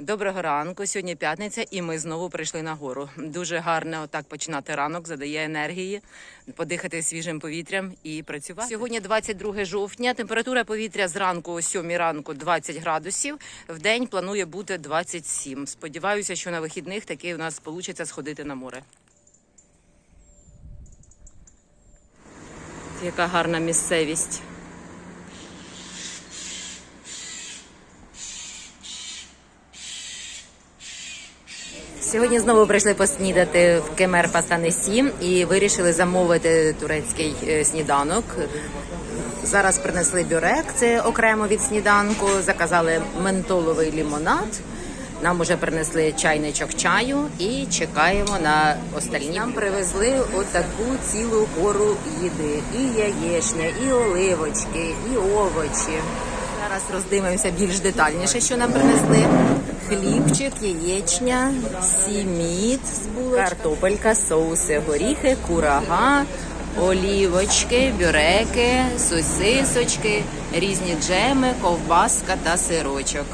Доброго ранку. Сьогодні п'ятниця, і ми знову прийшли на гору. Дуже гарно отак починати ранок, задає енергії, подихати свіжим повітрям і працювати. Сьогодні 22 жовтня. Температура повітря зранку о 7 ранку 20 градусів. В день планує бути 27. Сподіваюся, що на вихідних таки у нас вийде сходити на море. Яка гарна місцевість. Сьогодні знову прийшли поснідати в Кемер Пасанесі і вирішили замовити турецький е, сніданок. Зараз принесли бюрек, це окремо від сніданку. Заказали ментоловий лімонад. Нам уже принесли чайничок чаю і чекаємо на остальні. Нам привезли отаку цілу гору їди. І яєчня, і оливочки, і овочі. Зараз роздивимося більш детальніше, що нам принесли. Хлібчик, яєчня, сіміт, картопелька, соуси, горіхи, курага, олівочки, бюреки, сосисочки, різні джеми, ковбаска та сирочок.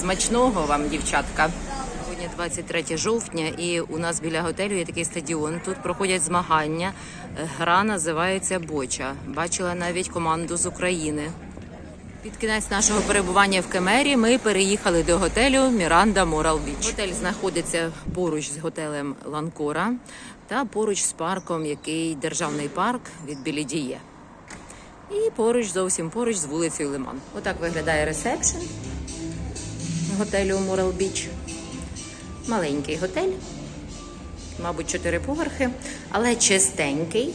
Смачного вам, дівчатка. Сьогодні 23 жовтня, і у нас біля готелю є такий стадіон. Тут проходять змагання. Гра називається Боча. Бачила навіть команду з України. Під кінець нашого перебування в Кемері ми переїхали до готелю Міранда Морал Біч. Готель знаходиться поруч з готелем Ланкора та поруч з парком, який державний парк від Білідіє. І поруч, зовсім поруч з вулицею Лиман. Отак виглядає ресепшн готелю Морал Біч. Маленький готель, мабуть, чотири поверхи, але чистенький.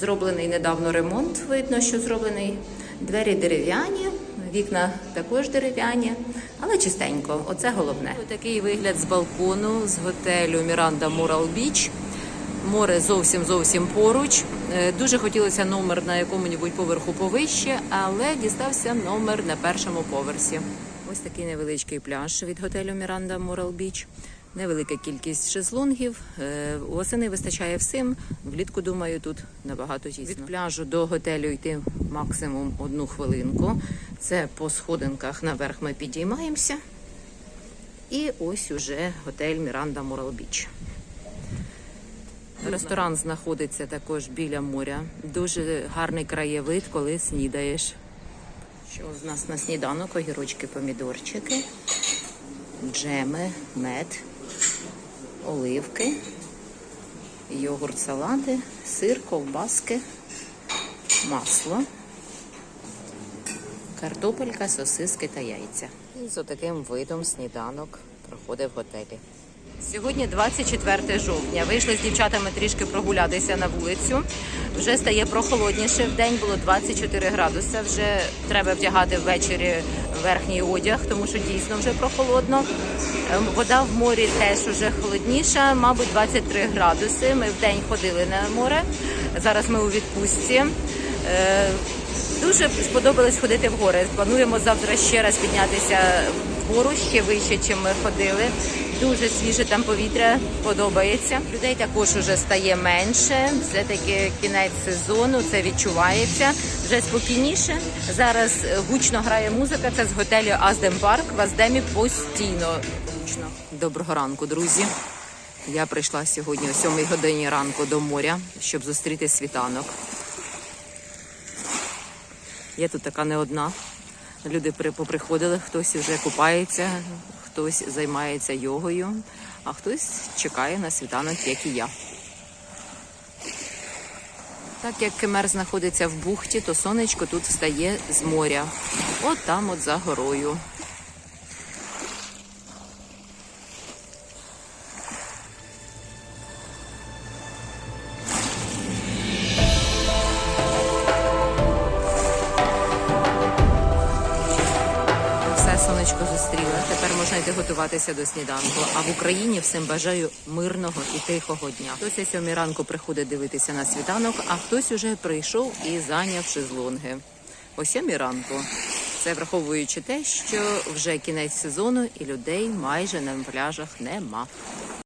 Зроблений недавно ремонт, видно, що зроблений. Двері дерев'яні, вікна також дерев'яні, але чистенько. Оце головне. Такий вигляд з балкону з готелю Міранда Мурал Біч. Море зовсім зовсім поруч. Е, Дуже хотілося номер на якому-небудь поверху повище, але дістався номер на першому поверсі. Ось такий невеличкий пляж від готелю Міранда Мурал Біч. Невелика кількість шезлонгів. Е, Восени вистачає всім. Влітку, думаю, тут набагато тісно. Від пляжу до готелю йти максимум одну хвилинку. Це по сходинках наверх ми підіймаємося. І ось уже готель Міранда Мурал Біч. Ресторан знаходиться також біля моря. Дуже гарний краєвид, коли снідаєш. Що з нас на сніданок? Огірочки, помідорчики, джеми, мед, оливки, йогурт, салати, сир, ковбаски, масло, картопелька, сосиски та яйця. І з отаким видом сніданок проходить в готелі. Сьогодні 24 жовтня. Вийшли з дівчатами трішки прогулятися на вулицю. Вже стає прохолодніше. В день було 24 градуси. Вже треба вдягати ввечері верхній одяг, тому що дійсно вже прохолодно. Ем, Вода в морі теж вже холодніша, мабуть, 23 градуси. Ми в день ходили на море. Зараз ми у відпустці. Е, Дуже сподобалось ходити в гори. Плануємо завтра ще раз піднятися вгору ще вище, чим ми ходили. Дуже свіже там повітря подобається. Людей також уже стає менше. Все таки кінець сезону. Це відчувається вже спокійніше. Зараз е, гучно грає музика. Це з готелю Аздем Парк. В Аздемі постійно гучно. Доброго ранку, друзі. Я прийшла сьогодні о 7 годині ранку до моря, щоб зустріти світанок. Я тут така не одна. Люди поприходили, хтось вже купається, хтось займається йогою, а хтось чекає на світанок, як і я. Так як Кемер знаходиться в бухті, то сонечко тут встає з моря. От там, от за горою. Можна йти готуватися до сніданку. А в Україні всім бажаю мирного і тихого дня. Хтось о сьомій ранку приходить дивитися на світанок, а хтось уже прийшов і зайняв шезлонги. О сьомій ранку. Це враховуючи те, що вже кінець сезону і людей майже на пляжах нема.